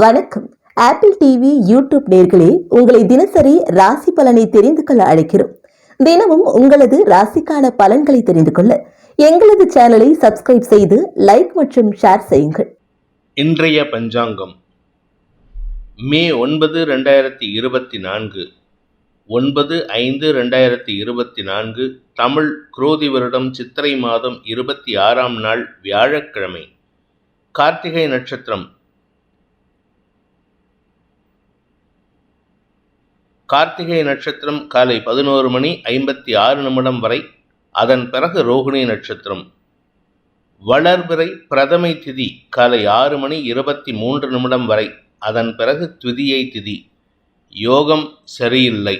வணக்கம். Apple TV YouTube நேர்களே உங்களை தினசரி ராசி பலனை தெரிந்து கொள்ள அழைக்கிறோம். தினமும் உங்களது ராசிக்கான பலன்களை தெரிந்து கொள்ள எங்களது சேனலை சப்ஸ்கிரைப் செய்து லைக் மற்றும் ஷேர் செய்யுங்கள். இன்றைய பஞ்சாங்கம். மே ஒன்பது ரெண்டாயிரத்தி இருபத்தி நான்கு. ஒன்பது ஐந்து ரெண்டாயிரத்தி இருபத்தி நான்கு தமிழ் குரோதி வருடம் சித்திரை மாதம் இருபத்தி ஆறாம் நாள் வியாழக்கிழமை. கார்த்திகை நட்சத்திரம் கார்த்திகை நட்சத்திரம் காலை பதினோரு மணி ஐம்பத்தி ஆறு நிமிடம் வரை அதன் பிறகு ரோகிணி நட்சத்திரம். வளர்பிறை பிரதமை திதி காலை ஆறு மணி இருபத்தி மூன்று நிமிடம் வரை அதன் பிறகு துதியை திதி. யோகம் சரியில்லை.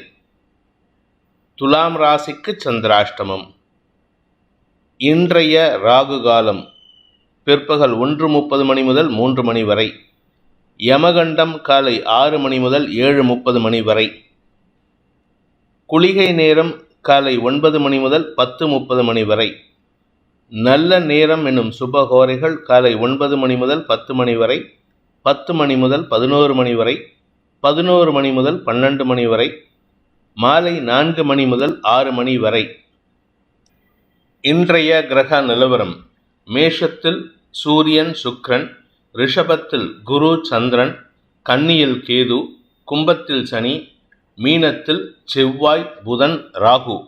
துலாம் ராசிக்கு சந்திராஷ்டமம். இன்றைய ராகு காலம் பிற்பகல் ஒன்று முப்பது மணி முதல் மூன்று மணி வரை யமகண்டம் காலை ஆறு மணி முதல் ஏழு முப்பது மணி வரை குளிகை நேரம் காலை ஒன்பது மணி முதல் பத்து முப்பது மணி வரை. நல்ல நேரம் என்னும் சுபகோரைகள் காலை ஒன்பது மணி முதல் பத்து மணி வரை பத்து மணி முதல் பதினோரு மணி வரை பதினோரு மணி முதல் பன்னெண்டு மணி வரை மாலை நான்கு மணி முதல் ஆறு மணி வரை. இன்றைய கிரக நிலவரம் மேஷத்தில் சூரியன் சுக்ரன் ரிஷபத்தில் குரு சந்திரன் கன்னியில் கேது கும்பத்தில் சனி மீனத்தில் செவ்வாய் புதன் ராகு.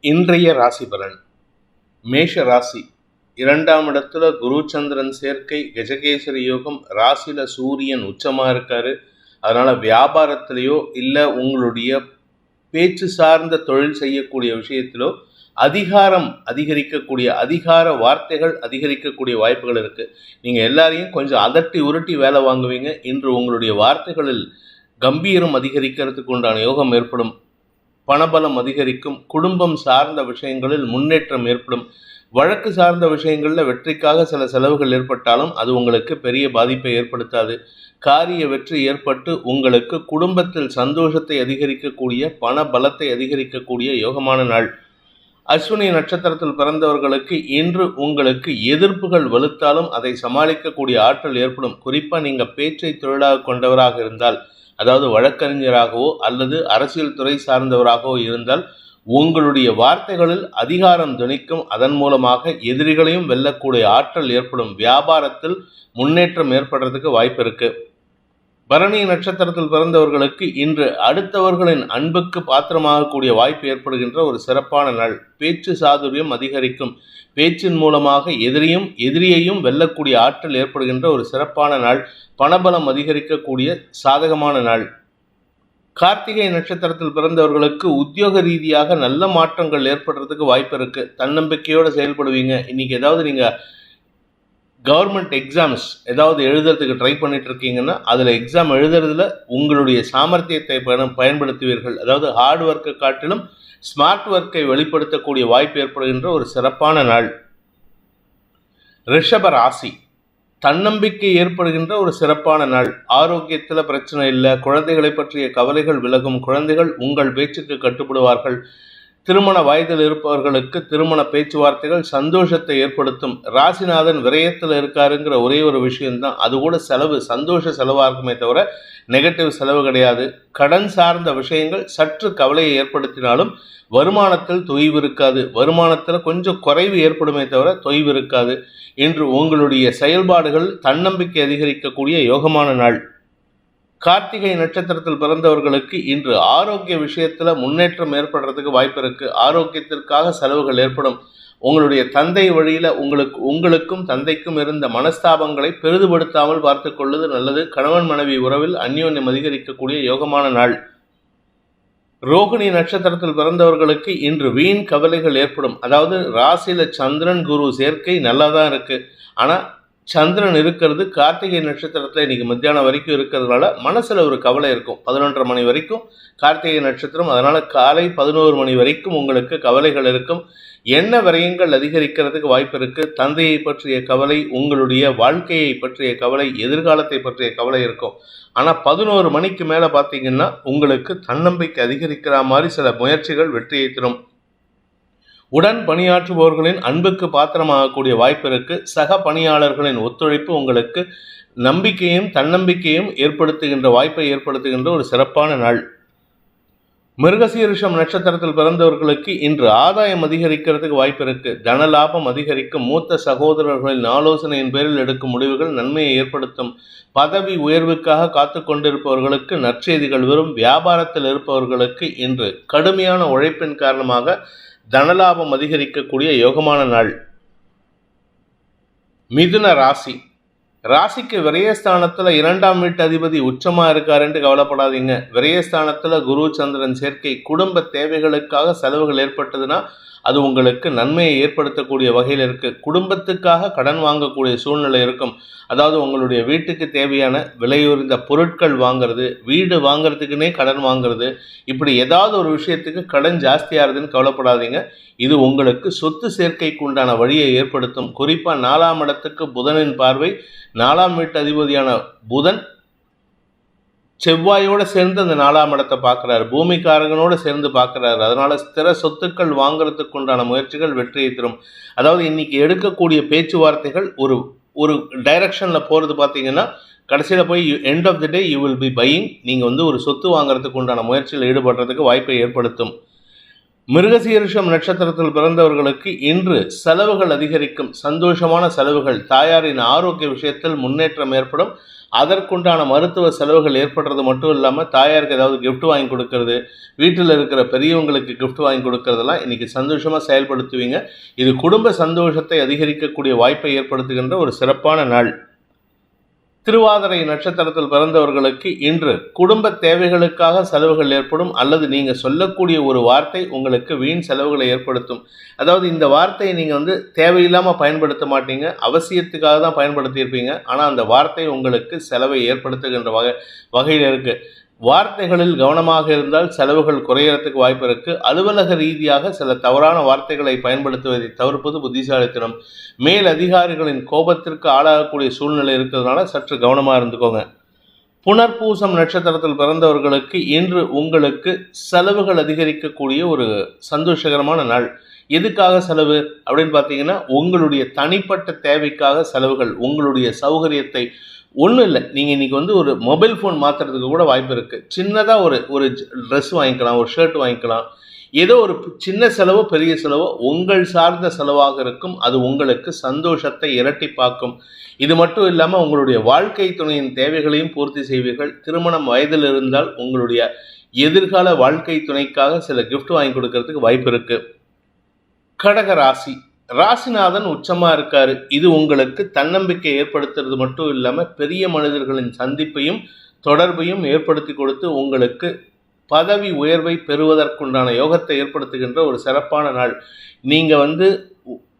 இன்றைய ராசி பலன் மேஷ ராசி. இரண்டாம் இடத்துல குரு சந்திரன் சேர்க்கை கஜகேசரி யோகம் ராசியில சூரியன் உச்சமா இருக்காரு. அதனால வியாபாரத்திலேயோ இல்லை உங்களுடைய பேச்சு சார்ந்த தொழில் செய்யக்கூடிய விஷயத்திலோ அதிகாரம் அதிகரிக்கக்கூடிய அதிகார வார்த்தைகள் அதிகரிக்கக்கூடிய வாய்ப்புகள் இருக்கு. நீங்க எல்லாரையும் கொஞ்சம் அதட்டி உருட்டி வேலை வாங்குவீங்க. இன்று உங்களுடைய வார்த்தைகளில் கம்பீரம் அதிகரிக்கிறதுக்கு உண்டான யோகம் ஏற்படும். பணபலம் அதிகரிக்கும். குடும்பம் சார்ந்த விஷயங்களில் முன்னேற்றம் ஏற்படும். வழக்கு சார்ந்த விஷயங்களில் வெற்றிக்காக சில செலவுகள் ஏற்பட்டாலும் அது உங்களுக்கு பெரிய பாதிப்பை ஏற்படுத்தாது. காரிய வெற்றி ஏற்பட்டு உங்களுக்கு குடும்பத்தில் சந்தோஷத்தை அதிகரிக்கக்கூடிய பண பலத்தை அதிகரிக்கக்கூடிய யோகமான நாள். அஸ்வினி நட்சத்திரத்தில் பிறந்தவர்களுக்கு இன்று உங்களுக்கு எதிர்ப்புகள் வலுத்தாலும் அதை சமாளிக்கக்கூடிய ஆற்றல் ஏற்படும். குறிப்பாக நீங்கள் பேச்சை தொழிலாக கொண்டவராக இருந்தால் அதாவது வழக்கறிஞராகவோ அல்லது அரசியல் துறை சார்ந்தவராகவோ இருந்தால் உங்களுடைய வார்த்தைகளில் அதிகாரம் துணிக்கும் அதன் மூலமாக எதிரிகளையும் வெல்லக்கூடிய ஆற்றல் ஏற்படும். வியாபாரத்தில் முன்னேற்றம் ஏற்படுறதுக்கு வாய்ப்பு இருக்குது பரணி நட்சத்திரத்தில் பிறந்தவர்களுக்கு இன்று அடுத்தவர்களின் அன்புக்கு பாத்திரமாகக்கூடிய வாய்ப்பு ஏற்படுகின்ற ஒரு சிறப்பான நாள். பேச்சு சாதுரியம் அதிகரிக்கும். பேச்சின் மூலமாக எதிரியும் எதிரியையும் வெல்லக்கூடிய ஆற்றல் ஏற்படுகின்ற ஒரு சிறப்பான நாள். பணபலம் அதிகரிக்கக்கூடிய சாதகமான நாள். கார்த்திகை நட்சத்திரத்தில் பிறந்தவர்களுக்கு உத்தியோக ரீதியாக நல்ல மாற்றங்கள் ஏற்படுறதுக்கு வாய்ப்பு இருக்கு. தன்னம்பிக்கையோடு செயல்படுவீங்க. இன்னைக்கு ஏதாவது நீங்கள் கவர்மெண்ட் எக்ஸாம்ஸ் ஏதாவது எழுதுறதுக்கு ட்ரை பண்ணிட்டு இருக்கீங்கன்னா அதில் எக்ஸாம் எழுதுறதுல உங்களுடைய சாமர்த்தியத்தை பயன் பயன்படுத்துவீர்கள். அதாவது ஹார்ட் ஒர்க்கை காட்டிலும் ஸ்மார்ட் ஒர்க்கை வெளிப்படுத்தக்கூடிய வாய்ப்பு ஏற்படுகின்ற ஒரு சிறப்பான நாள். ரிஷப ராசி. தன்னம்பிக்கை ஏற்படுகின்ற ஒரு சிறப்பான நாள். ஆரோக்கியத்தில் பிரச்சனை இல்லை குழந்தைகளை பற்றிய கவலைகள் விலகும் குழந்தைகள் உங்கள் பேச்சுக்கு கட்டுப்படுவார்கள். திருமண வயதில் இருப்பவர்களுக்கு திருமண பேச்சுவார்த்தைகள் சந்தோஷத்தை ஏற்படுத்தும். ராசிநாதன் விரயத்தில் இருக்காருங்கிற ஒரே ஒரு விஷயம்தான். அது கூட செலவு சந்தோஷ செலவாக இருக்குமே தவிர நெகட்டிவ் செலவு கிடையாது. கடன் சார்ந்த விஷயங்கள் சற்று கவலையை ஏற்படுத்தினாலும் வருமானத்தில் தொய்வு இருக்காது. வருமானத்தில் கொஞ்சம் குறைவு ஏற்படுமே தவிர தொய்வு இருக்காது. இன்று உங்களுடைய செயல்பாடுகள் தன்னம்பிக்கை அதிகரிக்கக்கூடிய யோகமான நாள். கார்த்திகை நட்சத்திரத்தில் பிறந்தவர்களுக்கு இன்று ஆரோக்கிய விஷயத்தில் முன்னேற்றம் ஏற்படுறதுக்கு வாய்ப்பு இருக்கு. ஆரோக்கியத்திற்காக செலவுகள் ஏற்படும். உங்களுடைய தந்தை வழியில் உங்களுக்கு உங்களுக்கும் தந்தைக்கும் இருந்த மனஸ்தாபங்களை பெரிதுபடுத்தாமல் பார்த்து கொள்வது நல்லது. கணவன் மனைவி உறவில் அந்யோன்யம் அதிகரிக்கக்கூடிய யோகமான நாள். ரோகிணி நட்சத்திரத்தில் பிறந்தவர்களுக்கு இன்று வீண் கவலைகள் ஏற்படும். அதாவது ராசியில சந்திரன் குரு சேர்க்கை நல்லா தான் இருக்கு. ஆனால் சந்திரன் இருக்கிறது கார்த்திகை நட்சத்திரத்தில் இன்னைக்கு மத்தியானம் வரைக்கும் இருக்கிறதுனால மனசில் ஒரு கவலை இருக்கும். பதினொன்றரை மணி வரைக்கும் கார்த்திகை நட்சத்திரம். அதனால் காலை பதினோரு மணி வரைக்கும் உங்களுக்கு கவலைகள் இருக்கும். என்ன விரயங்கள் அதிகரிக்கிறதுக்கு வாய்ப்பு இருக்குது தந்தையை பற்றிய கவலை உங்களுடைய வாழ்க்கையை பற்றிய கவலை எதிர்காலத்தை பற்றிய கவலை இருக்கும். ஆனால் பதினோரு மணிக்கு மேலே பார்த்தீங்கன்னா உங்களுக்கு தன்னம்பிக்கை அதிகரிக்கிற மாதிரி சில முயற்சிகள் வெற்றியை தரும். உடன் பணியாற்றுபவர்களின் அன்புக்கு பாத்திரமாகக்கூடிய வாய்ப்பிற்கு சக பணியாளர்களின் ஒத்துழைப்பு உங்களுக்கு நம்பிக்கையும் தன்னம்பிக்கையும் ஏற்படுத்துகின்ற வாய்ப்பை ஏற்படுத்துகின்ற ஒரு சிறப்பான நாள். மிருகசீரிஷம் நட்சத்திரத்தில் பிறந்தவர்களுக்கு இன்று ஆதாயம் அதிகரிக்கிறதுக்கு வாய்ப்பு இருக்கு தன லாபம் அதிகரிக்கும். மூத்த சகோதரர்களின் ஆலோசனையின் பேரில் எடுக்கும் முடிவுகள் நன்மையை ஏற்படுத்தும். பதவி உயர்வுக்காக காத்து கொண்டிருப்பவர்களுக்கு நற்செய்திகள் வரும். வியாபாரத்தில் இருப்பவர்களுக்கு இன்று கடுமையான உழைப்பின் காரணமாக தனலாபம் அதிகரிக்கக்கூடிய யோகமான நாள். மிதுன ராசி. ராசிக்கு விரயஸ்தானத்தில் இரண்டாம் வீட்டு அதிபதி உச்சமாக இருக்காருன்ட்டு கவலைப்படாதீங்க. விரயஸ்தானத்தில் குரு சந்திரன் சேர்க்கை குடும்ப தேவைகளுக்காக செலவுகள் ஏற்பட்டதுன்னா அது உங்களுக்கு நன்மையை ஏற்படுத்தக்கூடிய வகையில் இருக்குது குடும்பத்துக்காக கடன் வாங்கக்கூடிய சூழ்நிலை இருக்கும். அதாவது உங்களுடைய வீட்டுக்கு தேவையான விலையுறிந்த பொருட்கள் வாங்குறது வீடு வாங்குறதுக்குனே கடன் வாங்குறது இப்படி ஏதாவது ஒரு விஷயத்துக்கு கடன் ஜாஸ்தியாகுதுன்னு கவலைப்படாதீங்க. இது உங்களுக்கு சொத்து சேர்க்கைக்கு உண்டான வழியை ஏற்படுத்தும். குறிப்பாக நாலாம் இடத்துக்கு புதனின் பார்வை நாலாம் வீட்டு அதிபதியான புதன் செவ்வாயோட சேர்ந்து அந்த நாலாம் இடத்தை பார்க்குறாரு. பூமிக்காரகனோட சேர்ந்து பார்க்குறாரு. அதனால ஸ்திர சொத்துக்கள் வாங்குறதுக்கு உண்டான முயற்சிகள் வெற்றியை தரும். அதாவது இன்னைக்கு எடுக்கக்கூடிய பேச்சுவார்த்தைகள் ஒரு ஒரு டைரக்ஷனில் போகிறது பார்த்தீங்கன்னா கடைசியில் போய் end of the day you will be buying நீங்கள் வந்து ஒரு சொத்து வாங்குறதுக்கு உண்டான முயற்சியில் ஈடுபடுறதுக்கு வாய்ப்பை ஏற்படுத்தும். மிருகசீரிஷம் நட்சத்திரத்தில் பிறந்தவர்களுக்கு இன்று செலவுகள் அதிகரிக்கும் சந்தோஷமான செலவுகள். தாயாரின் ஆரோக்கிய விஷயத்தில் முன்னேற்றம் ஏற்படும். அதற்குண்டான மருத்துவ செலவுகள் ஏற்படுறது மட்டும் இல்லாமல் தாயாருக்கு ஏதாவது கிஃப்ட் வாங்கி கொடுக்கறது வீட்டில் இருக்கிற பெரியவங்களுக்கு கிஃப்ட் வாங்கி கொடுக்கறதெல்லாம் இன்னைக்கு சந்தோஷமாக செயல்படுத்துவீங்க. இது குடும்ப சந்தோஷத்தை அதிகரிக்கக்கூடிய வாய்ப்பை ஏற்படுத்துகின்ற ஒரு சிறப்பான நாள். திருவாதிரை நட்சத்திரத்தில் பிறந்தவர்களுக்கு இன்று குடும்ப தேவைகளுக்காக செலவுகள் ஏற்படும் அல்லது நீங்கள் சொல்லக்கூடிய ஒரு வார்த்தை உங்களுக்கு வீண் செலவுகளை ஏற்படுத்தும். அதாவது இந்த வார்த்தையை நீங்கள் வந்து தேவையில்லாமல் பயன்படுத்த மாட்டீங்க அவசியத்துக்காக தான் பயன்படுத்தியிருப்பீங்க. ஆனால் அந்த வார்த்தை உங்களுக்கு செலவை ஏற்படுத்துகின்ற வகை வகையில் இருக்குது வார்த்தைகளில் கவனமாக இருந்தால் செலவுகள் குறையறதுக்கு வாய்ப்பு இருக்கு. அலுவலக ரீதியாக சில தவறான வார்த்தைகளை பயன்படுத்துவதை தவிர்ப்பது புத்திசாலித்தனம். மேல் அதிகாரிகளின் கோபத்திற்கு ஆளாகக்கூடிய சூழ்நிலை இருக்கிறதுனால சற்று கவனமாக இருந்துக்கோங்க. புனர்பூசம் நட்சத்திரத்தில் பிறந்தவர்களுக்கு இன்று உங்களுக்கு செலவுகள் அதிகரிக்கக்கூடிய ஒரு சந்தோஷகரமான நாள். எதுக்காக செலவு? அப்படின்னு பார்த்தீங்கன்னா உங்களுடைய தனிப்பட்ட தேவைக்காக செலவுகள் உங்களுடைய சௌகரியத்தை ஒன்றும் இல்லை. நீங்கள் இன்றைக்கி வந்து ஒரு மொபைல் ஃபோன் மாற்றுறதுக்கு கூட வாய்ப்பு இருக்குது சின்னதாக ஒரு ஒரு ட்ரெஸ் வாங்கிக்கலாம் ஒரு ஷர்ட் வாங்கிக்கலாம். ஏதோ ஒரு சின்ன செலவோ பெரிய செலவோ உங்கள் சார்ந்த செலவாக இருக்கும். அது உங்களுக்கு சந்தோஷத்தை இரட்டிப்பாக்கும் இது மட்டும் இல்லாமல் உங்களுடைய வாழ்க்கை துணையின் தேவைகளையும் பூர்த்தி செய்வீர்கள். திருமணம் வயதில் இருந்தால் உங்களுடைய எதிர்கால வாழ்க்கை துணைக்காக சில கிஃப்ட் வாங்கி கொடுக்கறதுக்கு வாய்ப்பு இருக்குது கடக ராசி. ராசிநாதன் உச்சமாக இருக்காரு. இது உங்களுக்கு தன்னம்பிக்கை ஏற்படுத்துறது மட்டும் இல்லாமல் பெரிய மனிதர்களின் சந்திப்பையும் தொடர்பையும் ஏற்படுத்தி கொடுத்து உங்களுக்கு பதவி உயர்வை பெறுவதற்குண்டான யோகத்தை ஏற்படுத்துகின்ற ஒரு சிறப்பான நாள். நீங்கள் வந்து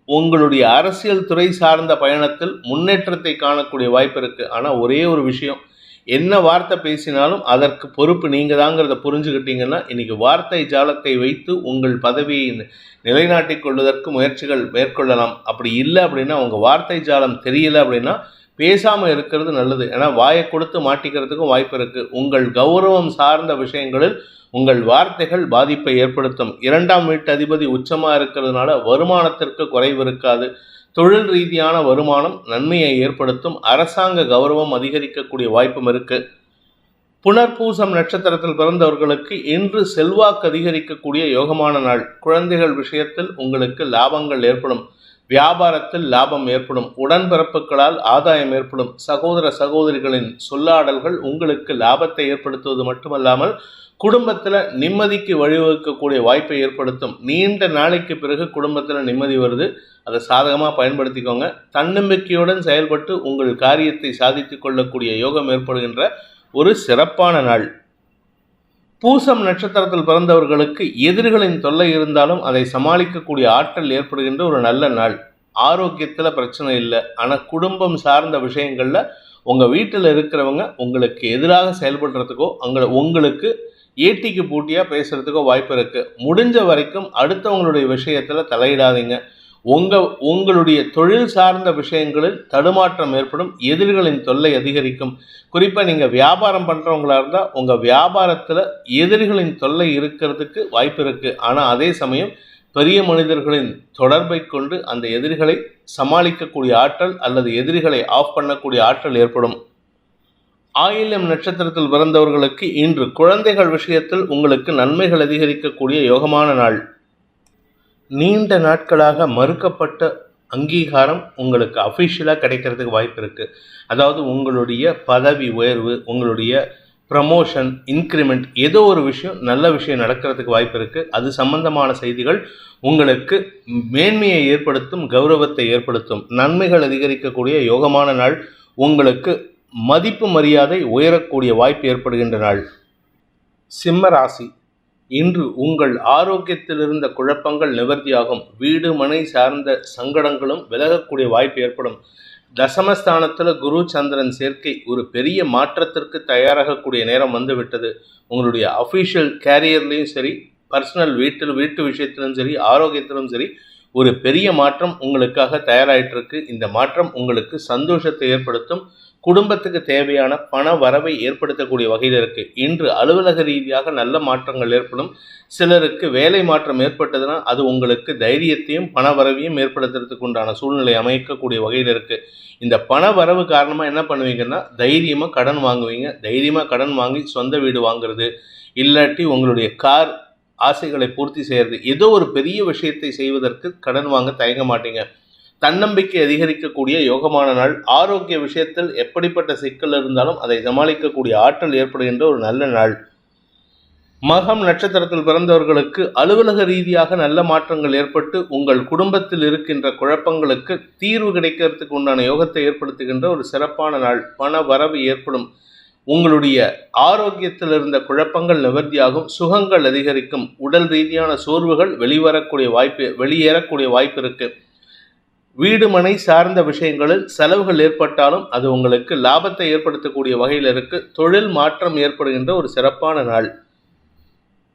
உங்களுடைய அரசியல் துறை சார்ந்த பயணத்தில் முன்னேற்றத்தை காணக்கூடிய வாய்ப்பு இருக்குது ஆனால் ஒரே ஒரு விஷயம் என்ன வார்த்தை பேசினாலும் அதற்கு பொறுப்பு நீங்கள் தாங்கிறத புரிஞ்சுக்கிட்டீங்கன்னா இன்றைக்கி வார்த்தை ஜாலத்தை வைத்து உங்கள் பதவியை நிலைநாட்டிக் கொள்வதற்கு முயற்சிகள் மேற்கொள்ளலாம். அப்படி இல்லை அப்படின்னா உங்கள் வார்த்தை ஜாலம் தெரியல அப்படின்னா பேசாமல் இருக்கிறது நல்லது. ஏன்னா வாயை கொடுத்து மாட்டிக்கிறதுக்கும் வாய்ப்பு இருக்குது உங்கள் கௌரவம் சார்ந்த விஷயங்களில் உங்கள் வார்த்தைகள் பாதிப்பை ஏற்படுத்தும். இரண்டாம் வீட்டு அதிபதி உச்சமாக இருக்கிறதுனால வருமானத்திற்கு குறைவு இருக்காது. தொழில் ரீதியான வருமானம் நன்மையை ஏற்படுத்தும் அரசாங்க கௌரவம் அதிகரிக்கக்கூடிய வாய்ப்பும் இருக்கு. புனர்பூசம் நட்சத்திரத்தில் பிறந்தவர்களுக்கு இன்று செல்வாக்கு அதிகரிக்கக்கூடிய யோகமான நாள். குழந்தைகள் விஷயத்தில் உங்களுக்கு லாபங்கள் ஏற்படும். வியாபாரத்தில் லாபம் ஏற்படும் உடன்பிறப்புகளால் ஆதாயம் ஏற்படும் சகோதர சகோதரிகளின் சொல்லாடல்கள் உங்களுக்கு லாபத்தை ஏற்படுத்துவது மட்டுமல்லாமல் குடும்பத்தில் நிம்மதிக்கு வழிவகுக்கக்கூடிய வாய்ப்பை ஏற்படுத்தும். நீண்ட நாளைக்கு பிறகு குடும்பத்தில் நிம்மதி வருது. அதை சாதகமாக பயன்படுத்திக்கோங்க. தன்னம்பிக்கையுடன் செயல்பட்டு உங்கள் காரியத்தை சாதித்து கொள்ளக்கூடிய யோகம் ஏற்படுகின்ற ஒரு சிறப்பான நாள். பூசம் நட்சத்திரத்தில் பிறந்தவர்களுக்கு எதிரிகளின் தொல்லை இருந்தாலும் அதை சமாளிக்கக்கூடிய ஆற்றல் ஏற்படுகின்ற ஒரு நல்ல நாள். ஆரோக்கியத்தில் பிரச்சனை இல்லை. ஆனால் குடும்பம் சார்ந்த விஷயங்களில் உங்கள் வீட்டில் இருக்கிறவங்க உங்களுக்கு எதிராக செயல்படுறதுக்கோ அங்கே உங்களுக்கு ஏட்டிக்கு பூட்டியாக பேசுகிறதுக்கோ வாய்ப்பு இருக்குது முடிஞ்ச வரைக்கும் அடுத்தவங்களுடைய விஷயத்தில் தலையிடாதீங்க. உங்கள் உங்களுடைய தொழில் சார்ந்த விஷயங்களில் தடுமாற்றம் ஏற்படும் எதிரிகளின் தொல்லை அதிகரிக்கும். குறிப்பாக நீங்கள் வியாபாரம் பண்ணுறவங்களா இருந்தால் உங்கள் வியாபாரத்தில் எதிரிகளின் தொல்லை இருக்கிறதுக்கு வாய்ப்பு இருக்குது ஆனால் அதே சமயம் பெரிய மனிதர்களின் தொடர்பை கொண்டு அந்த எதிரிகளை சமாளிக்கக்கூடிய ஆற்றல் அல்லது எதிரிகளை ஆஃப் பண்ணக்கூடிய ஆற்றல் ஏற்படும். ஆயில்யம் நட்சத்திரத்தில் பிறந்தவர்களுக்கு இன்று குழந்தைகள் விஷயத்தில் உங்களுக்கு நன்மைகள் அதிகரிக்கக்கூடிய யோகமான நாள். நீண்ட நாட்களாக மறுக்கப்பட்ட அங்கீகாரம் உங்களுக்கு அஃபிஷியலாக கிடைக்கிறதுக்கு வாய்ப்பு இருக்குது அதாவது உங்களுடைய பதவி உயர்வு உங்களுடைய ப்ரமோஷன் இன்க்ரிமெண்ட் ஏதோ ஒரு விஷயம் நல்ல விஷயம் நடக்கிறதுக்கு வாய்ப்பு இருக்குது அது சம்பந்தமான செய்திகள் உங்களுக்கு மேன்மையை ஏற்படுத்தும் கௌரவத்தை ஏற்படுத்தும். நன்மைகள் அதிகரிக்கக்கூடிய யோகமான நாள் உங்களுக்கு மதிப்பு மரியாதை உயரக்கூடிய வாய்ப்பு ஏற்படுகின்ற நாள். சிம்ம ராசி. இன்று உங்கள் ஆரோக்கியத்தில் இருந்த குழப்பங்கள் நிவர்த்தியாகும். வீடு மனை சார்ந்த சங்கடங்களும் விலகக்கூடிய வாய்ப்பு ஏற்படும். தசமஸ்தானத்தில் குரு சந்திரன் சேர்க்கை ஒரு பெரிய மாற்றத்திற்கு தயாராகக்கூடிய நேரம் வந்துவிட்டது. உங்களுடைய அஃபீஷியல் கேரியர்லேயும் சரி பர்சனல் வீட்டில் வீட்டு விஷயத்திலும் சரி ஆரோக்கியத்திலும் சரி ஒரு பெரிய மாற்றம் உங்களுக்காக தயாராகிட்டு இருக்கு இந்த மாற்றம் உங்களுக்கு சந்தோஷத்தை ஏற்படுத்தும். குடும்பத்துக்கு தேவையான பண வரவை ஏற்படுத்தக்கூடிய வகையில் இருக்கு. இன்று அலுவலக ரீதியாக நல்ல மாற்றங்கள் ஏற்படும். சிலருக்கு வேலை மாற்றம் ஏற்பட்டதுன்னா அது உங்களுக்கு தைரியத்தையும் பண வரவையும் ஏற்படுத்துறதுக்கு உண்டான சூழ்நிலை அமைக்கக்கூடிய வகையில் இருக்கு. இந்த பண வரவு காரணமாக என்ன பண்ணுவீங்கன்னா தைரியமாக கடன் வாங்குவீங்க. தைரியமாக கடன் வாங்கி சொந்த வீடு வாங்குறது இல்லாட்டி உங்களுடைய கார் ஆசைகளை பூர்த்தி செய்கிறது ஏதோ ஒரு பெரிய விஷயத்தை செய்வதற்கு கடன் வாங்க தயங்க மாட்டீங்க. தன்னம்பிக்கை அதிகரிக்கக்கூடிய யோகமான நாள். ஆரோக்கிய விஷயத்தில் எப்படிப்பட்ட சிக்கல் இருந்தாலும் அதை சமாளிக்கக்கூடிய ஆற்றல் ஏற்படுகின்ற ஒரு நல்ல நாள். மகம் நட்சத்திரத்தில் பிறந்தவர்களுக்கு அலுவலக ரீதியாக நல்ல மாற்றங்கள் ஏற்பட்டு உங்கள் குடும்பத்தில் இருக்கின்ற குழப்பங்களுக்கு தீர்வு கிடைக்கிறதுக்கு உண்டான யோகத்தை ஏற்படுத்துகின்ற ஒரு சிறப்பான நாள். பண வரவு ஏற்படும். உங்களுடைய ஆரோக்கியத்தில் இருந்த குழப்பங்கள் நிவர்த்தியாகும். சுகங்கள் அதிகரிக்கும். உடல் ரீதியான சோர்வுகள் வெளிவரக்கூடிய வாய்ப்பு வெளியேறக்கூடிய வாய்ப்பு இருக்குது வீடு மனை சார்ந்த விஷயங்களில் செலவுகள் ஏற்பட்டாலும் அது உங்களுக்கு லாபத்தை ஏற்படுத்தக்கூடிய வகையில் இருக்கு. தொழில் மாற்றம் ஏற்படுகின்ற ஒரு சிறப்பான நாள்.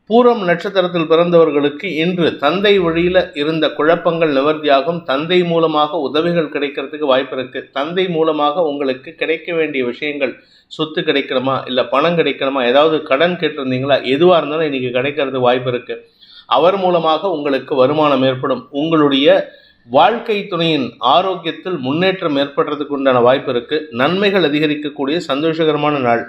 பூரம் நட்சத்திரத்தில் பிறந்தவர்களுக்கு இன்று தந்தை வழியில் இருந்த குழப்பங்கள் நிவர்த்தியாகும். தந்தை மூலமாக உதவிகள் கிடைக்கிறதுக்கு வாய்ப்பு இருக்கு. தந்தை மூலமாக உங்களுக்கு கிடைக்க வேண்டிய விஷயங்கள் சொத்து கிடைக்கணுமா இல்லை பணம் கிடைக்கணுமா ஏதாவது கடன் கேட்டிருந்தீங்களா எதுவாக இருந்தாலும் இன்னைக்கு கிடைக்கிறது வாய்ப்பு இருக்கு. அவர் மூலமாக உங்களுக்கு வருமானம் ஏற்படும். உங்களுடைய வாழ்க்கை துணையின் ஆரோக்கியத்தில் முன்னேற்றம் ஏற்படுறதுக்கு உண்டான வாய்ப்பு இருக்கு. நன்மைகள் அதிகரிக்கக்கூடிய சந்தோஷகரமான நாள்.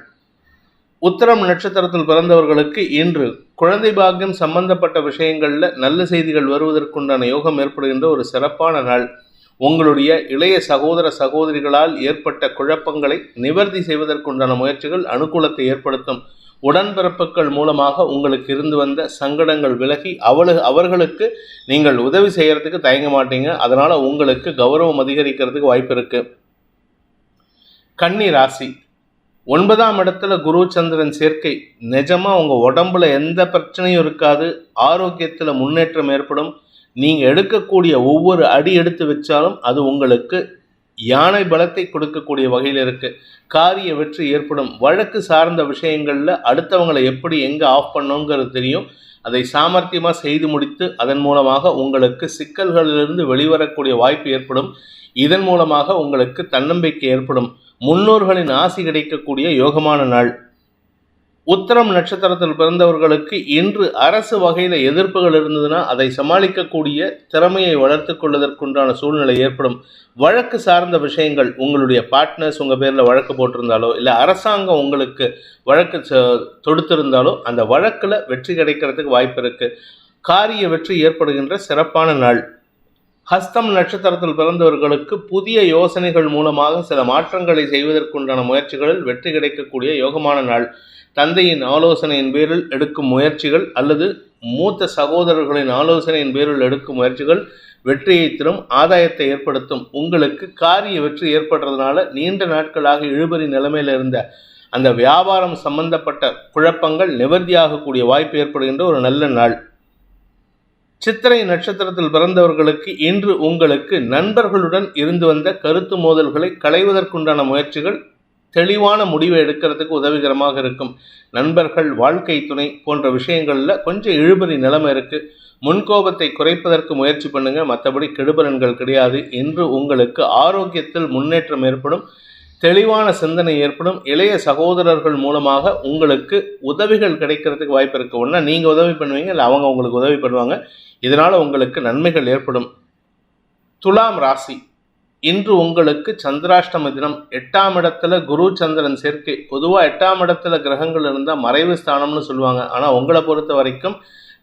உத்தரம் நட்சத்திரத்தில் பிறந்தவர்களுக்கு இன்று குழந்தை பாக்கியம் சம்பந்தப்பட்ட விஷயங்களில் நல்ல செய்திகள் வருவதற்குண்டான யோகம் ஏற்படுகின்ற ஒரு சிறப்பான நாள். உங்களுடைய இளைய சகோதர சகோதரிகளால் ஏற்பட்ட குழப்பங்களை நிவர்த்தி செய்வதற்குண்டான முயற்சிகள் அனுகூலத்தை ஏற்படுத்தும். உடன்பிறப்புகள் மூலமாக உங்களுக்கு இருந்து வந்த சங்கடங்கள் விலகி அவளு அவர்களுக்கு நீங்கள் உதவி செய்யறதுக்கு தயங்க மாட்டீங்க. அதனால உங்களுக்கு கௌரவம் அதிகரிக்கிறதுக்கு வாய்ப்பு இருக்கு. கன்னி ராசி. ஒன்பதாம் இடத்துல குரு சந்திரன் சேர்க்கை. நிஜமா உங்க உடம்புல எந்த பிரச்சனையும் இருக்காது. ஆரோக்கியத்துல முன்னேற்றம் ஏற்படும். நீங்கள் எடுக்கக்கூடிய ஒவ்வொரு அடி எடுத்து வச்சாலும் அது உங்களுக்கு யானை பலத்தை கொடுக்கக்கூடிய வகையில் இருக்கு. காரிய வெற்றி ஏற்படும். வழக்கு சார்ந்த விஷயங்களில் அடுத்தவங்களை எப்படி எங்கே ஆஃப் பண்ணோங்கிறது தெரியும். அதை சாமர்த்தியமாக செய்து முடித்து அதன் மூலமாக உங்களுக்கு சிக்கல்களிலிருந்து வெளிவரக்கூடிய வாய்ப்பு ஏற்படும். இதன் மூலமாக உங்களுக்கு தன்னம்பிக்கை ஏற்படும். முன்னோர்களின் ஆசி கிடைக்கக்கூடிய யோகமான நாள். உத்தரம் நட்சத்திரத்தில் பிறந்தவர்களுக்கு இன்று அரசு வகையில் எதிர்ப்புகள் இருந்ததுன்னா அதை சமாளிக்கக்கூடிய திறமையை வளர்த்து கொள்வதற்குண்டான சூழ்நிலை ஏற்படும். வழக்கு சார்ந்த விஷயங்கள் உங்களுடைய பார்ட்னர்ஸ் உங்கள் பேரில் வழக்கு போட்டிருந்தாலோ இல்லை அரசாங்கம் உங்களுக்கு வழக்கு ச- தொடுத்திருந்தாலோ அந்த வழக்கில் வெற்றி கிடைக்கிறதுக்கு வாய்ப்பு இருக்குது காரிய வெற்றி ஏற்படுகின்ற சிறப்பான நாள். ஹஸ்தம் நட்சத்திரத்தில் பிறந்தவர்களுக்கு புதிய யோசனைகள் மூலமாக சில மாற்றங்களை செய்வதற்குண்டான முயற்சிகளில் வெற்றி கிடைக்கக்கூடிய யோகமான நாள். தந்தையின் ஆலோசனையின் பேரில் எடுக்கும் முயற்சிகள் அல்லது மூத்த சகோதரர்களின் ஆலோசனையின் பேரில் எடுக்கும் முயற்சிகள் வெற்றியை தரும் ஆதாயத்தை ஏற்படுத்தும். உங்களுக்கு காரிய வெற்றி ஏற்படுறதுனால நீண்ட நாட்களாக இழுபறி நிலைமையில் இருந்த அந்த வியாபாரம் சம்பந்தப்பட்ட குழப்பங்கள் நிவர்த்தியாகக்கூடிய வாய்ப்பு ஏற்படுகின்ற ஒரு நல்ல நாள். சித்திரை நட்சத்திரத்தில் பிறந்தவர்களுக்கு இன்று உங்களுக்கு நண்பர்களுடன் இருந்து வந்த கருத்து மோதல்களை களைவதற்குண்டான முயற்சிகள் தெளிவான முடிவை எடுக்கிறதுக்கு உதவிகரமாக இருக்கும். நண்பர்கள் வாழ்க்கை துணை போன்ற விஷயங்களில் கொஞ்சம் இழுபறி நிலைமை இருக்குது முன்கோபத்தை குறைப்பதற்கு முயற்சி பண்ணுங்க. மற்றபடி கெடுபலன்கள் கிடையாது. இன்று உங்களுக்கு ஆரோக்கியத்தில் முன்னேற்றம் ஏற்படும். தெளிவான சிந்தனை ஏற்படும். இளைய சகோதரர்கள் மூலமாக உங்களுக்கு உதவிகள் கிடைக்கிறதுக்கு வாய்ப்பு இருக்கு. ஒன்றா நீங்கள் உதவி பண்ணுவீங்க இல்லை அவங்க உங்களுக்கு உதவி பண்ணுவாங்க. இதனால் உங்களுக்கு நன்மைகள் ஏற்படும். துலாம் ராசி. இன்று உங்களுக்கு சந்திராஷ்டம தினம். எட்டாம் இடத்துல குரு சந்திரன் சேர்க்கை. பொதுவாக எட்டாம் இடத்துல கிரகங்கள் இருந்தால் மறைவு ஸ்தானம்னு சொல்லுவாங்க. ஆனால் உங்களை பொறுத்த வரைக்கும்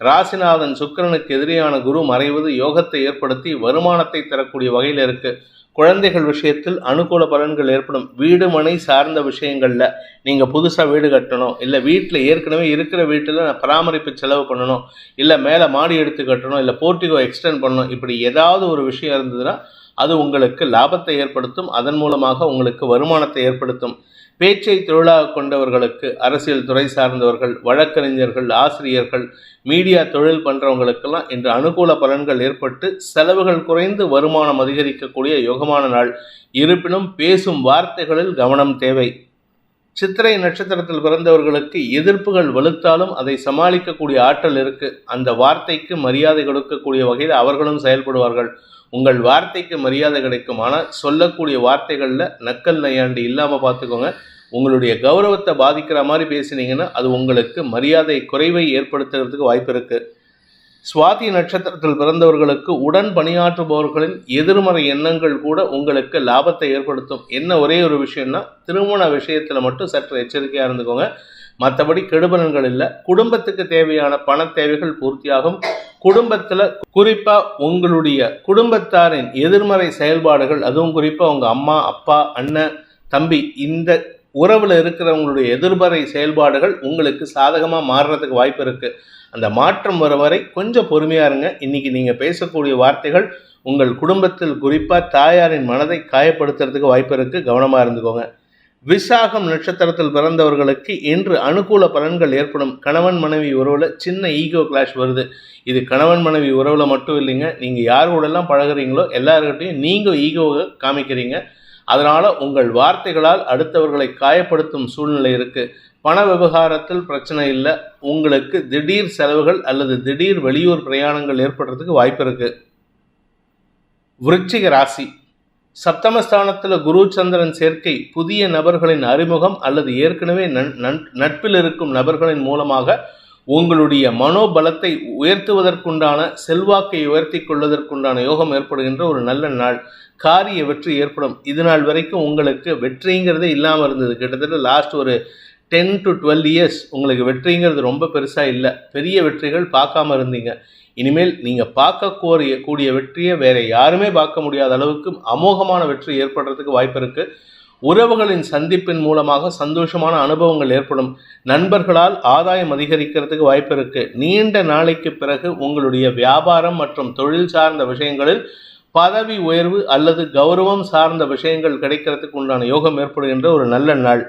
ராசிநாதன் சுக்கிரனுக்கு எதிரியான குரு மறைவது யோகத்தை ஏற்படுத்தி வருமானத்தை தரக்கூடிய வகையில் இருக்கு. குழந்தைகள் விஷயத்தில் அனுகூல பலன்கள் ஏற்படும். வீடு மனை சார்ந்த விஷயங்களில் நீங்கள் புதுசாக வீடு கட்டணும். இல்லை வீட்டில் ஏற்கனவே இருக்கிற வீட்டில் பராமரிப்பு செலவு பண்ணணும். இல்லை மேலே மாடி எடுத்து கட்டணும். இல்லை போர்ட்டிகோ எக்ஸ்டெண்ட் பண்ணணும். இப்படி ஏதாவது ஒரு விஷயம் இருந்ததுன்னா அது உங்களுக்கு லாபத்தை ஏற்படுத்தும் அதன் மூலமாக உங்களுக்கு வருமானத்தை ஏற்படுத்தும். பேச்சை தொழிலாக கொண்டவர்களுக்கு அரசியல் துறை சார்ந்தவர்கள் வழக்கறிஞர்கள் ஆசிரியர்கள் மீடியா தொழில் பண்ணுறவங்களுக்கெல்லாம் இன்று அனுகூல பலன்கள் ஏற்பட்டு செலவுகள் குறைந்து வருமானம் அதிகரிக்கக்கூடிய யோகமான நாள். இருப்பினும் பேசும் வார்த்தைகளில் கவனம் தேவை. சித்திரை நட்சத்திரத்தில் பிறந்தவர்களுக்கு எதிர்ப்புகள் வலுத்தாலும் அதை சமாளிக்கக்கூடிய ஆற்றல் இருக்கு. அந்த வார்த்தைக்கு மரியாதை கொடுக்கக்கூடிய வகையில் அவர்களும் செயல்படுவார்கள். உங்கள் வார்த்தைக்கு மரியாதை கிடைக்கும். ஆனால் சொல்லக்கூடிய வார்த்தைகளில் நக்கல் நையாண்டி இல்லாமல் பார்த்துக்கோங்க. உங்களுடைய கௌரவத்தை பாதிக்கிற மாதிரி பேசினீங்கன்னா அது உங்களுக்கு மரியாதை குறைவை ஏற்படுத்துறதுக்கு வாய்ப்பு இருக்குது சுவாதி நட்சத்திரத்தில் பிறந்தவர்களுக்கு உடன் பணியாற்றுபவர்களின் எதிர்மறை எண்ணங்கள் கூட உங்களுக்கு லாபத்தை ஏற்படுத்தும். என்ன ஒரே ஒரு விஷயம்னா திருமண விஷயத்தில் மட்டும் சற்று எச்சரிக்கையாக இருந்துக்கோங்க. மற்றபடி கெடுபலன்கள் இல்லை. குடும்பத்துக்கு தேவையான பண தேவைகள் பூர்த்தியாகும். குடும்பத்தில் குறிப்பாக உங்களுடைய குடும்பத்தாரின் எதிர்மறை செயல்பாடுகள் அதுவும் குறிப்பாக உங்கள் அம்மா அப்பா அண்ணன் தம்பி இந்த உறவில் இருக்கிறவங்களுடைய எதிர்மறை செயல்பாடுகள் உங்களுக்கு சாதகமாக மாறுறதுக்கு வாய்ப்பு இருக்குது அந்த மாற்றம் வர வரை கொஞ்சம் பொறுமையாக இருங்க. இன்றைக்கி நீங்கள் பேசக்கூடிய வார்த்தைகள் உங்கள் குடும்பத்தில் குறிப்பாக தாயாரின் மனதை காயப்படுத்துறதுக்கு வாய்ப்பு இருக்குது கவனமாக இருந்துக்கோங்க. விசாகம் நட்சத்திரத்தில் பிறந்தவர்களுக்கு இன்று அனுகூல பலன்கள் ஏற்படும். கணவன் மனைவி உறவில் சின்ன ஈகோ கிளாஷ் வருது. இது கணவன் மனைவி உறவில் மட்டும் இல்லைங்க. நீங்கள் யார் கூடலாம் பழகுறீங்களோ எல்லாருக்கிட்டையும் நீங்கள் ஈகோவை காமிக்கிறீங்க. அதனால் உங்கள் வார்த்தைகளால் அடுத்தவர்களை காயப்படுத்தும் சூழ்நிலை இருக்குது பண விவகாரத்தில் பிரச்சனை இல்லை. உங்களுக்கு திடீர் செலவுகள் அல்லது திடீர் வெளியூர் பிரயாணங்கள் ஏற்படுறதுக்கு வாய்ப்பு இருக்குது விருச்சிக ராசி. சப்தமஸ்தானத்தில் குரு சந்திரன் சேர்க்கை புதிய நபர்களின் அறிமுகம் அல்லது ஏற்கனவே நன்- நன்- நட்பில் இருக்கும் நபர்களின் மூலமாக உங்களுடைய மனோபலத்தை உயர்த்துவதற்குண்டான செல்வாக்கை உயர்த்தி கொள்வதற்குண்டான யோகம் ஏற்படுகின்ற ஒரு நல்ல நாள். காரிய வெற்றி ஏற்படும். இது நாள் வரைக்கும் உங்களுக்கு வெற்றிங்கிறதே இல்லாமல் இருந்தது. கிட்டத்தட்ட லாஸ்ட் ஒரு டென் டு டுவெல் இயர்ஸ் உங்களுக்கு வெற்றிங்கிறது ரொம்ப பெருசாக இல்லை. பெரிய வெற்றிகள் பார்க்காம இருந்தீங்க. இனிமேல் நீங்கள் பார்க்க கூடிய வெற்றியை வேற யாருமே பார்க்க முடியாத அளவுக்கு அமோகமான வெற்றி ஏற்படுறதுக்கு வாய்ப்பு இருக்கு. உறவுகளின் சந்திப்பின் மூலமாக சந்தோஷமான அனுபவங்கள் ஏற்படும். நண்பர்களால் ஆதாயம் அதிகரிக்கிறதுக்கு வாய்ப்பு இருக்கு. நீண்ட நாளைக்கு பிறகு உங்களுடைய வியாபாரம் மற்றும் தொழில் சார்ந்த விஷயங்களில் பதவி உயர்வு அல்லது கௌரவம் சார்ந்த விஷயங்கள் கிடைக்கிறதுக்கு உண்டான யோகம் ஏற்படுகின்ற ஒரு நல்ல நாள்.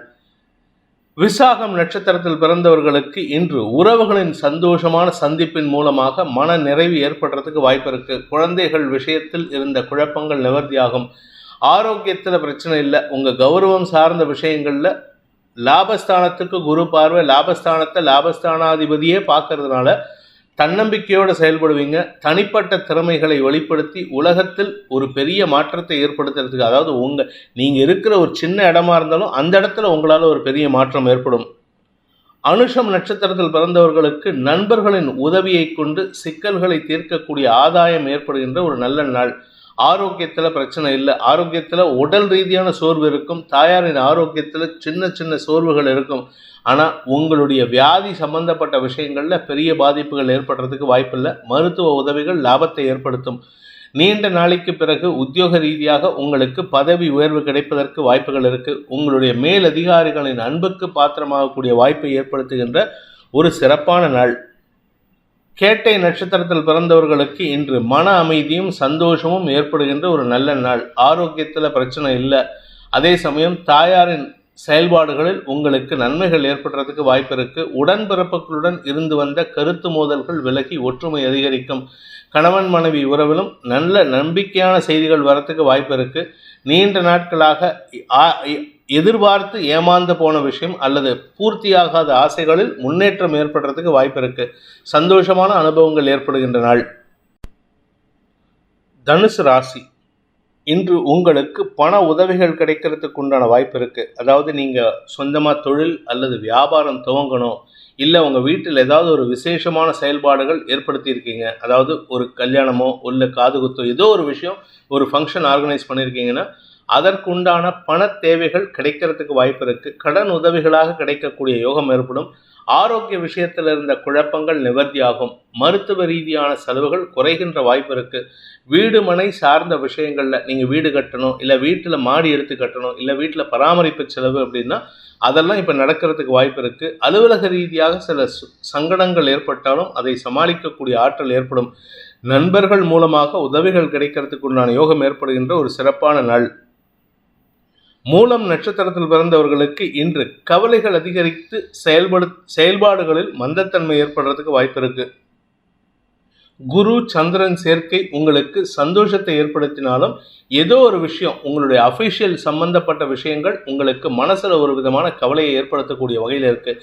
விசாகம் நட்சத்திரத்தில் பிறந்தவர்களுக்கு இன்று உறவுகளின் சந்தோஷமான சந்திப்பின் மூலமாக மன நிறைவு ஏற்படுறதுக்கு வாய்ப்பு இருக்கு. குழந்தைகள் விஷயத்தில் இருந்த குழப்பங்கள் நிவர்த்தியாகும் ஆரோக்கியத்தில் பிரச்சனை இல்லை. உங்கள் கௌரவம் சார்ந்த விஷயங்களில் லாபஸ்தானத்துக்கு குரு பார்வை லாபஸ்தானத்தை லாபஸ்தானாதிபதியே பார்க்கறதுனால தன்னம்பிக்கையோடு செயல்படுவீங்க. தனிப்பட்ட திறமைகளை வெளிப்படுத்தி உலகத்தில் ஒரு பெரிய மாற்றத்தை ஏற்படுத்துறதுக்கு அதாவது உங்கள் நீங்கள் இருக்கிற ஒரு சின்ன இடமா இருந்தாலும் அந்த இடத்துல உங்களால் ஒரு பெரிய மாற்றம் ஏற்படும். அனுஷம் நட்சத்திரத்தில் பிறந்தவர்களுக்கு நண்பர்களின் உதவியை கொண்டு சிக்கல்களை தீர்க்கக்கூடிய ஆதாயம் ஏற்படுகின்ற ஒரு நல்ல நாள். ஆரோக்கியத்தில் பிரச்சனை இல்லை. ஆரோக்கியத்தில் உடல் ரீதியான சோர்வு இருக்கும். தாயாரின் ஆரோக்கியத்தில் சின்ன சின்ன சோர்வுகள் இருக்கும். ஆனால் உங்களுடைய வியாதி சம்பந்தப்பட்ட விஷயங்களில் பெரிய பாதிப்புகள் ஏற்படுறதுக்கு வாய்ப்பில்லை மருத்துவ உதவிகள் லாபத்தை ஏற்படுத்தும். நீண்ட நாளைக்கு பிறகு உத்தியோக ரீதியாக உங்களுக்கு பதவி உயர்வு கிடைப்பதற்கு வாய்ப்புகள் இருக்குது உங்களுடைய மேலதிகாரிகளின் அன்புக்கு பாத்திரமாகக்கூடிய வாய்ப்பை ஏற்படுத்துகின்ற ஒரு சிறப்பான நாள். கேட்டை நட்சத்திரத்தில் பிறந்தவர்களுக்கு இன்று மன அமைதியும் சந்தோஷமும் ஏற்படுகின்ற ஒரு நல்ல நாள். ஆரோக்கியத்தில் பிரச்சனை இல்லை. அதே சமயம் தாயாரின் செயல்பாடுகளில் உங்களுக்கு நன்மைகள் ஏற்படுறதுக்கு வாய்ப்பு இருக்குது உடன்பிறப்புகளுடன் இருந்து வந்த கருத்து மோதல்கள் விலகி ஒற்றுமை அதிகரிக்கும். கணவன் மனைவி உறவிலும் நல்ல நம்பிக்கையான செய்திகள் வரத்துக்கு வாய்ப்பு இருக்குது நீண்ட நாட்களாக எதிர்பார்த்து ஏமாந்து போன விஷயம் அல்லது பூர்த்தியாகாத ஆசைகளில் முன்னேற்றம் ஏற்படுறதுக்கு வாய்ப்பு இருக்கு. சந்தோஷமான அனுபவங்கள் ஏற்படுகின்ற நாள். தனுசு ராசி. இன்று உங்களுக்கு பண உதவிகள் கிடைக்கிறதுக்கு உண்டான வாய்ப்பு இருக்குது அதாவது நீங்கள் சொந்தமாக தொழில் அல்லது வியாபாரம் துவங்கணும். இல்லை உங்கள் வீட்டில் ஏதாவது ஒரு விசேஷமான செயல்பாடுகள் ஏற்படுத்தியிருக்கீங்க அதாவது ஒரு கல்யாணமோ இல்லை காதுகுத்தோ ஏதோ ஒரு விஷயம் ஒரு ஃபங்க்ஷன் ஆர்கனைஸ் பண்ணியிருக்கீங்கன்னா அதற்குண்டான பண தேவைகள் கிடைக்கிறதுக்கு வாய்ப்பு இருக்குது கடன் உதவிகளாக கிடைக்கக்கூடிய யோகம் ஏற்படும். ஆரோக்கிய விஷயத்தில் இருந்த குழப்பங்கள் நிவர்த்தியாகும். மருத்துவ ரீதியான செலவுகள் குறைகின்ற வாய்ப்பு இருக்குது வீடு மனை சார்ந்த விஷயங்களில் நீங்கள் வீடு கட்டணும் இல்லை வீட்டில் மாடி எடுத்து கட்டணும் இல்லை வீட்டில் பராமரிப்பு செலவு அப்படின்னா அதெல்லாம் இப்போ நடக்கிறதுக்கு வாய்ப்பு இருக்குது அலுவலக ரீதியாக சில சங்கடங்கள் ஏற்பட்டாலும் அதை சமாளிக்கக்கூடிய ஆற்றல் ஏற்படும். நண்பர்கள் மூலமாக உதவிகள் கிடைக்கிறதுக்கு உண்டான யோகம் ஏற்படுகின்ற ஒரு சிறப்பான நாள். மூலம் நட்சத்திரத்தில் பிறந்தவர்களுக்கு இன்று கவலைகள் அதிகரித்து செயல்படு செயல்பாடுகளில் மந்தத்தன்மை ஏற்படுறதுக்கு வாய்ப்பு இருக்கு. குரு சந்திரன் சேர்க்கை உங்களுக்கு சந்தோஷத்தை ஏற்படுத்தினாலும் ஏதோ ஒரு விஷயம் உங்களுடைய அஃபிஷியல் சம்பந்தப்பட்ட விஷயங்கள் உங்களுக்கு மனசுல ஒரு விதமான கவலையை ஏற்படுத்தக்கூடிய வகையில் இருக்கு.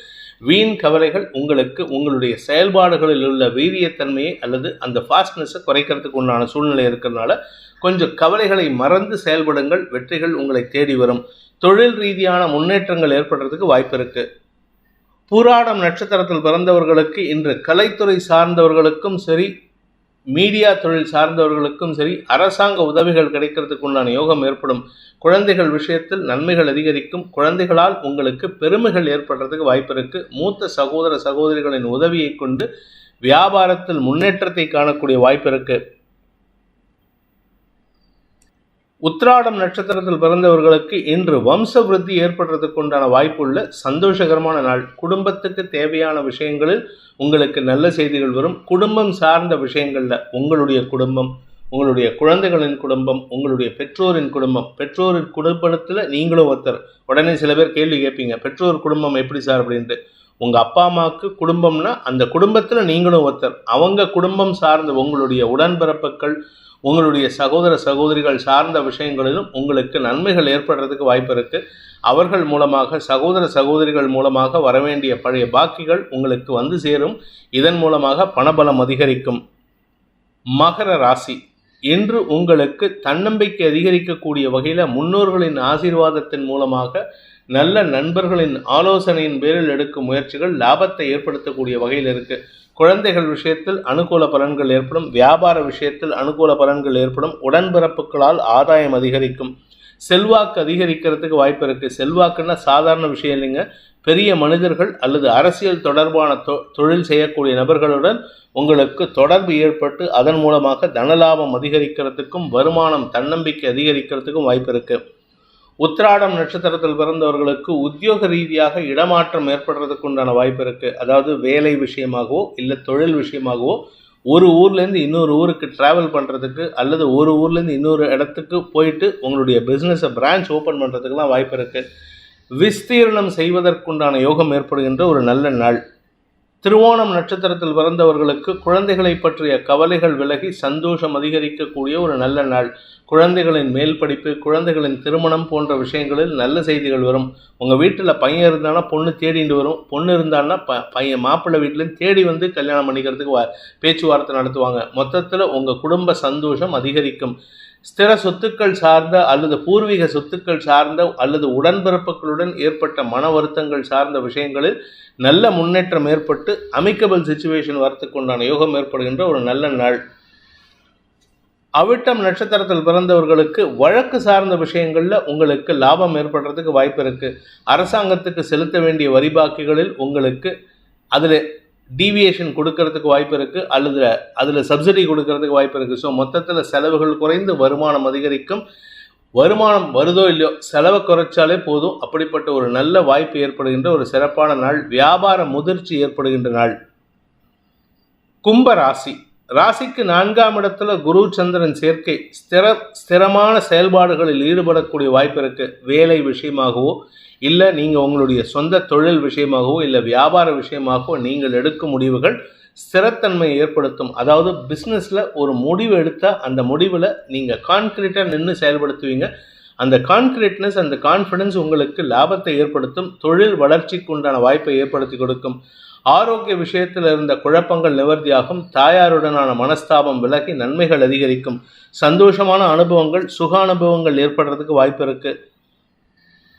வீண் கவலைகள் உங்களுக்கு உங்களுடைய செயல்பாடுகளில் உள்ள வீரியத்தன்மையை அல்லது அந்த ஃபாஸ்ட்னஸை குறைக்கிறதுக்கு உண்டான சூழ்நிலை இருக்கிறதுனால கொஞ்சம் கவலைகளை மறந்து செயல்படுங்கள் வெற்றிகள் உங்களை தேடி வரும். தொழில் ரீதியான முன்னேற்றங்கள் ஏற்படுறதுக்கு வாய்ப்பு இருக்கு. பூராடம் நட்சத்திரத்தில் பிறந்தவர்களுக்கு இன்று கலைத்துறை சார்ந்தவர்களுக்கும் சரி மீடியா தொழில் சார்ந்தவர்களுக்கும் சரி அரசாங்க உதவிகள் கிடைக்கிறதுக்கு உண்டான யோகம் ஏற்படும். குழந்தைகள் விஷயத்தில் நன்மைகள் அதிகரிக்கும். குழந்தைகளால் உங்களுக்கு பெருமைகள் ஏற்படுறதுக்கு வாய்ப்பு இருக்கு. மூத்த சகோதர சகோதரிகளின் உதவியை கொண்டு வியாபாரத்தில் முன்னேற்றத்தை காணக்கூடிய வாய்ப்பு இருக்குது உத்ராடம் நட்சத்திரத்தில் பிறந்தவர்களுக்கு இன்று வம்ச விருத்தி ஏற்படுறதுக்கு உண்டான வாய்ப்புள்ள சந்தோஷகரமான நாள். குடும்பத்துக்கு தேவையான விஷயங்களில் உங்களுக்கு நல்ல செய்திகள் வரும். குடும்பம் சார்ந்த விஷயங்களில் உங்களுடைய குடும்பம் உங்களுடைய குழந்தைகளின் குடும்பம் உங்களுடைய பெற்றோரின் குடும்பம். பெற்றோரின் குடும்பத்தில் நீங்களும் ஒருத்தர். உடனே சில பேர் கேள்வி கேட்பீங்க பெற்றோர் குடும்பம் எப்படி சார்? அப்படின்ட்டு. உங்கள் அப்பா அம்மாவுக்கு குடும்பம்னா அந்த குடும்பத்தில் நீங்களும் ஒருத்தர். அவங்க குடும்பம் சார்ந்த உங்களுடைய உடன்பிறப்புகள் உங்களுடைய சகோதர சகோதரிகள் சார்ந்த விஷயங்களிலும் உங்களுக்கு நன்மைகள் ஏற்படுறதுக்கு வாய்ப்பு இருக்குது அவர்கள் மூலமாக சகோதர சகோதரிகள் மூலமாக வரவேண்டிய பழைய பாக்கிகள் உங்களுக்கு வந்து சேரும். இதன் மூலமாக பணபலம் அதிகரிக்கும். மகர ராசி. இன்று உங்களுக்கு தன்னம்பிக்கை அதிகரிக்கக்கூடிய வகையில் முன்னோர்களின் ஆசீர்வாதத்தின் மூலமாக நல்ல நண்பர்களின் ஆலோசனையின் பேரில் எடுக்கும் முயற்சிகள் லாபத்தை ஏற்படுத்தக்கூடிய வகையில் இருக்கு. குழந்தைகள் விஷயத்தில் அனுகூல பலன்கள் ஏற்படும். வியாபார விஷயத்தில் அனுகூல பலன்கள் ஏற்படும். உடன்பிறப்புகளால் ஆதாயம் அதிகரிக்கும். செல்வாக்கு அதிகரிக்கிறதுக்கு வாய்ப்பு இருக்குது செல்வாக்குன்னா சாதாரண விஷயம் இல்லைங்க. பெரிய மனிதர்கள் அல்லது அரசியல் தொடர்பான தொ- தொழில் செய்யக்கூடிய நபர்களுடன் உங்களுக்கு தொடர்பு ஏற்பட்டு அதன் மூலமாக தனலாபம் அதிகரிக்கிறதுக்கும் வருமானம் தன்னம்பிக்கை அதிகரிக்கிறதுக்கும் வாய்ப்பு இருக்குது உத்திராடம் நட்சத்திரத்தில் பிறந்தவர்களுக்கு உத்தியோக ரீதியாக இடமாற்றம் ஏற்படுறதுக்கு உண்டான வாய்ப்பு இருக்குது அதாவது வேலை விஷயமாகவோ இல்லை தொழில் விஷயமாகவோ ஒரு ஊர்லேருந்து இன்னொரு ஊருக்கு ட்ராவல் பண்ணுறதுக்கு அல்லது ஒரு ஊர்லேருந்து இன்னொரு இடத்துக்கு போயிட்டு உங்களுடைய பிஸ்னஸை பிரான்ச் ஓப்பன் பண்ணுறதுக்குலாம் வாய்ப்பு இருக்குது விஸ்தீர்ணம் செய்வதற்குண்டான யோகம் ஏற்படுகின்ற ஒரு நல்ல நாள். திருவோணம் நட்சத்திரத்தில் பிறந்தவர்களுக்கு குழந்தைகளை பற்றிய கவலைகள் விலகி சந்தோஷம் அதிகரிக்கக்கூடிய ஒரு நல்ல நாள். குழந்தைகளின் மேல் படிப்பு குழந்தைகளின் திருமணம் போன்ற விஷயங்களில் நல்ல செய்திகள் வரும். உங்கள் வீட்டில் பையன் இருந்தானா பொண்ணு தேடிட்டு வரும். பொண்ணு இருந்தான்னா ப பையன் மாப்பிள்ளை வீட்டிலேருந்து தேடி வந்து கல்யாணம் பண்ணிக்கிறதுக்கு வ பேச்சுவார்த்தை நடத்துவாங்க. மொத்தத்தில் உங்கள் குடும்ப சந்தோஷம் அதிகரிக்கும். ஸ்திர சொத்துக்கள் சார்ந்த அல்லது பூர்வீக சொத்துக்கள் சார்ந்த அல்லது உடன்பிறப்புகளுடன் ஏற்பட்ட மன வருத்தங்கள் சார்ந்த விஷயங்களில் நல்ல முன்னேற்றம் ஏற்பட்டு அமிக்கபிள் சுச்சுவேஷன் வரத்துக்கு உண்டான யோகம் ஏற்படுகின்ற ஒரு நல்ல நாள். அவிட்டம் நட்சத்திரத்தில் பிறந்தவர்களுக்கு வழக்கு சார்ந்த விஷயங்களில் உங்களுக்கு லாபம் ஏற்படுறதுக்கு வாய்ப்பு இருக்குது அரசாங்கத்துக்கு செலுத்த வேண்டிய வரி பாக்கிகளில் உங்களுக்கு அதில் டீவியேஷன் கொடுக்கறதுக்கு வாய்ப்பு இருக்குது அல்லது அதில் சப்சிடி கொடுக்கறதுக்கு வாய்ப்பு இருக்குது ஸோ மொத்தத்தில் செலவுகள் குறைந்து வருமானம் அதிகரிக்கும். வருமானம் வருதோ இல்லையோ செலவை குறைச்சாலே போதும். அப்படிப்பட்ட ஒரு நல்ல வாய்ப்பு ஏற்படுகின்ற ஒரு சிறப்பான நாள். வியாபார முதிர்ச்சி ஏற்படுகின்ற நாள். கும்ப ராசி. ராசிக்கு நான்காம் இடத்துல குரு சந்திரன் சேர்க்கை. ஸ்திர ஸ்திரமான செயல்பாடுகளில் ஈடுபடக்கூடிய வாய்ப்பு இருக்கு. வேலை விஷயமாகவோ இல்லை நீங்கள் உங்களுடைய சொந்த தொழில் விஷயமாகவோ இல்லை வியாபார விஷயமாகவோ நீங்கள் எடுக்கும் முடிவுகள் ஸ்திரத்தன்மையை ஏற்படுத்தும். அதாவது பிஸ்னஸில் ஒரு முடிவு எடுத்தால் அந்த முடிவில் நீங்கள் கான்கிரீட்டாக நின்று செயல்படுத்துவீங்க. அந்த கான்கிரீட்னஸ் அந்த கான்ஃபிடன்ஸ் உங்களுக்கு லாபத்தை ஏற்படுத்தும். தொழில் வளர்ச்சிக்கு உண்டான வாய்ப்பை ஏற்படுத்தி கொடுக்கும். ஆரோக்கிய விஷயத்தில் இருந்த குழப்பங்கள் நிவர்த்தியாகும். தாயாருடனான மனஸ்தாபம் விலகி நன்மைகள் அதிகரிக்கும். சந்தோஷமான அனுபவங்கள் சுக அனுபவங்கள் ஏற்படுறதுக்கு வாய்ப்பு இருக்கு.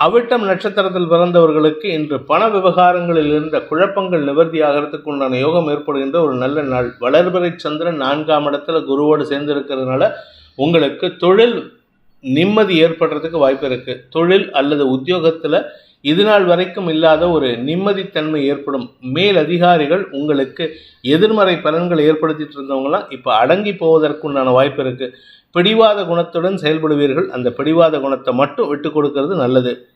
அவிட்டம் நட்சத்திரத்தில் பிறந்தவர்களுக்கு இன்று பண விவகாரங்களில் இருந்த குழப்பங்கள் நிவர்த்தியாகிறதுக்கு உண்டான யோகம் ஏற்படுகின்ற ஒரு நல்ல நாள். வளர்பிறை சந்திரன் நான்காம் இடத்துல குருவோடு சேர்ந்து இருக்கிறதுனால உங்களுக்கு தொழில் நிம்மதி ஏற்படுறதுக்கு வாய்ப்பு இருக்குது தொழில் அல்லது உத்தியோகத்தில் இதுநாள் வரைக்கும் இல்லாத ஒரு நிம்மதித்தன்மை ஏற்படும். மேல் அதிகாரிகள் உங்களுக்கு எதிர்மறை பலன்களை ஏற்படுத்திட்டு இருந்தவங்களாம் இப்போ அடங்கி போவதற்குண்டான வாய்ப்பு இருக்கு. பிடிவாத குணத்துடன் செயல்படுவீர்கள். அந்த பிடிவாத குணத்தை மட்டும் விட்டு கொடுக்கறது நல்லது.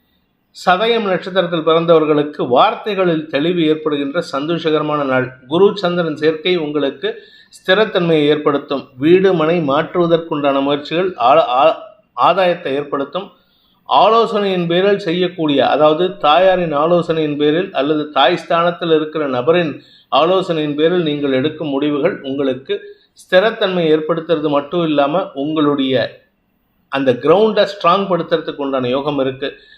சதயம் நட்சத்திரத்தில் பிறந்தவர்களுக்கு வார்த்தைகளில் தெளிவு ஏற்படுகின்ற சந்தோஷகரமான நாள். குரு சந்திரன் சேர்க்கை உங்களுக்கு ஸ்திரத்தன்மையை ஏற்படுத்தும். வீடு மனை மாற்றுவதற்குண்டான முயற்சிகள் ஆ- ஆதாயத்தை ஏற்படுத்தும். ஆலோசனையின் பேரில் செய்யக்கூடிய அதாவது தாயாரின் ஆலோசனையின் பேரில் அல்லது தாய் ஸ்தானத்தில் இருக்கிற நபரின் ஆலோசனையின் பேரில் நீங்கள் எடுக்கும் முடிவுகள் உங்களுக்கு ஸ்திரத்தன்மை ஏற்படுத்துறது மட்டும் இல்லாமல் உங்களுடைய அந்த கிரவுண்டை ஸ்ட்ராங் படுத்துறதுக்கு உண்டான யோகம் இருக்குது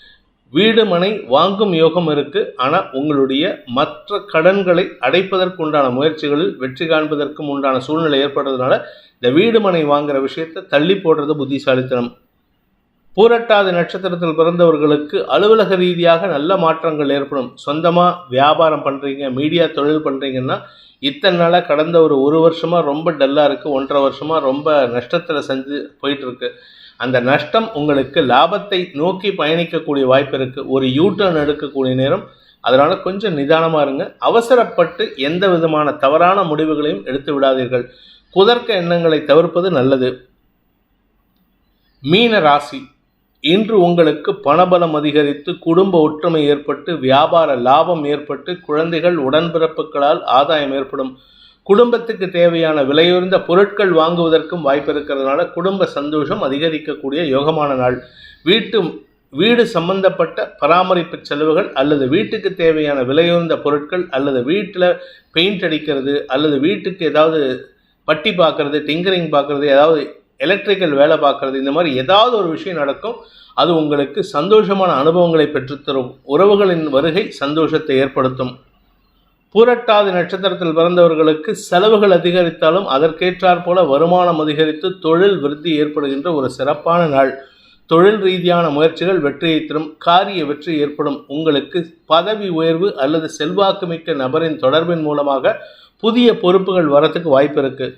வீடு மனை வாங்கும் யோகம் இருக்குது ஆனால் உங்களுடைய மற்ற கடன்களை அடைப்பதற்கு உண்டான முயற்சிகளில் வெற்றி காண்பதற்கும் உண்டான சூழ்நிலை ஏற்படுறதுனால இந்த வீடு மனை விஷயத்தை தள்ளி போடுறது புத்திசாலித்தனம். பூரட்டாதி நட்சத்திரத்தில் பிறந்தவர்களுக்கு அலுவலக ரீதியாக நல்ல மாற்றங்கள் ஏற்படும். சொந்தமாக வியாபாரம் பண்ணுறீங்க மீடியா தொழில் பண்ணுறீங்கன்னா இத்தனை நாளாக கடந்த ஒரு ஒரு வருஷமாக ரொம்ப டல்லாக இருக்குது ஒன்றரை வருஷமாக ரொம்ப நஷ்டத்தில் செஞ்சு போயிட்டுருக்கு அந்த நஷ்டம் உங்களுக்கு லாபத்தை நோக்கி பயணிக்கக்கூடிய வாய்ப்பு இருக்குது ஒரு யூட்டர்ன் எடுக்கக்கூடிய நேரம் அதனால் கொஞ்சம் நிதானமாக இருங்க. அவசரப்பட்டு எந்த விதமான தவறான முடிவுகளையும் எடுத்து விடாதீர்கள். குதர்க்க எண்ணங்களை தவிர்ப்பது நல்லது. மீன ராசி. இன்று உங்களுக்கு பணபலம் அதிகரித்து குடும்ப ஒற்றுமை ஏற்பட்டு வியாபார லாபம் ஏற்பட்டு குழந்தைகள் உடன்பிறப்புகளால் ஆதாயம் ஏற்படும். குடும்பத்துக்கு தேவையான விலையுயர்ந்த பொருட்கள் வாங்குவதற்கும் வாய்ப்பு இருக்கிறதுனால குடும்ப சந்தோஷம் அதிகரிக்கக்கூடிய யோகமான நாள். வீட்டு வீடு சம்பந்தப்பட்ட பராமரிப்பு செலவுகள் அல்லது வீட்டுக்கு தேவையான விலையுயர்ந்த பொருட்கள் அல்லது வீட்டில் பெயிண்ட் அடிக்கிறது அல்லது வீட்டுக்கு ஏதாவது பட்டி பார்க்கறது டிங்கரிங் பார்க்கறது ஏதாவது எலக்ட்ரிக்கல் வேலை பார்க்கறது இந்த மாதிரி ஏதாவது ஒரு விஷயம் நடக்கும் அது உங்களுக்கு சந்தோஷமான அனுபவங்களை பெற்றுத்தரும். உறவுகளின் வருகை சந்தோஷத்தை ஏற்படுத்தும். பூரட்டாதி நட்சத்திரத்தில் பிறந்தவர்களுக்கு செலவுகள் அதிகரித்தாலும் அதற்கேற்றாற் போல வருமானம் அதிகரித்து தொழில் விருத்தி ஏற்படுகின்ற ஒரு சிறப்பான நாள். தொழில் ரீதியான முயற்சிகள் வெற்றியை தரும் காரிய வெற்றி ஏற்படும். உங்களுக்கு பதவி உயர்வு அல்லது செல்வாக்குமிக்க நபரின் தொடர்பின் மூலமாக புதிய பொறுப்புகள் வரத்துக்கு வாய்ப்பு இருக்குது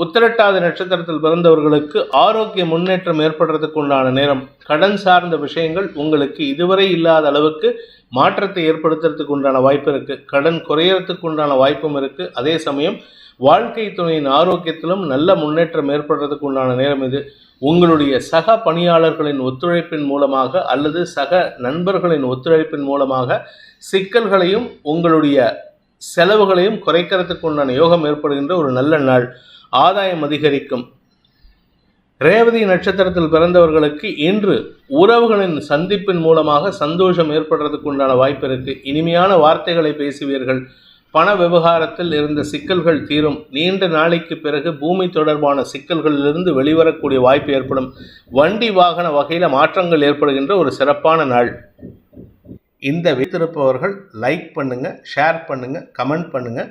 உத்திரட்டாதி நட்சத்திரத்தில் பிறந்தவர்களுக்கு ஆரோக்கிய முன்னேற்றம் ஏற்படுறதுக்கு உண்டான நேரம். கடன் சார்ந்த விஷயங்கள் உங்களுக்கு இதுவரை இல்லாத அளவுக்கு மாற்றத்தை ஏற்படுத்துறதுக்கு உண்டான வாய்ப்பு இருக்கு. கடன் குறையறதுக்கு உண்டான வாய்ப்பும் இருக்கு. அதே சமயம் வாழ்க்கை துணையின் ஆரோக்கியத்திலும் நல்ல முன்னேற்றம் ஏற்படுறதுக்கு உண்டான நேரம் இது. உங்களுடைய சக பணியாளர்களின் ஒத்துழைப்பின் மூலமாக அல்லது சக நண்பர்களின் ஒத்துழைப்பின் மூலமாக சிக்கல்களையும் உங்களுடைய செலவுகளையும் குறைக்கிறதுக்கு உண்டான யோகம் ஏற்படுகின்ற ஒரு நல்ல நாள். ஆதாயம் அதிகரிக்கும். ரேவதி நட்சத்திரத்தில் பிறந்தவர்களுக்கு இன்று உறவுகளின் சந்திப்பின் மூலமாக சந்தோஷம் ஏற்படுறதுக்கு உண்டான வாய்ப்பு இருக்கு. இனிமையான வார்த்தைகளை பேசுவீர்கள். பண விவகாரத்தில் இருந்த சிக்கல்கள் தீரும். நீண்ட நாளைக்கு பிறகு பூமி தொடர்பான சிக்கல்களிலிருந்து வெளிவரக்கூடிய வாய்ப்பு ஏற்படும். வண்டி வாகன வகையில் மாற்றங்கள் ஏற்படுகின்ற ஒரு சிறப்பான நாள். இந்த வைத்திருப்பவர்கள் லைக் பண்ணுங்கள் ஷேர் பண்ணுங்கள் கமெண்ட் பண்ணுங்கள்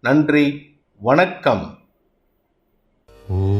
நன்றி வணக்கம். ஓ.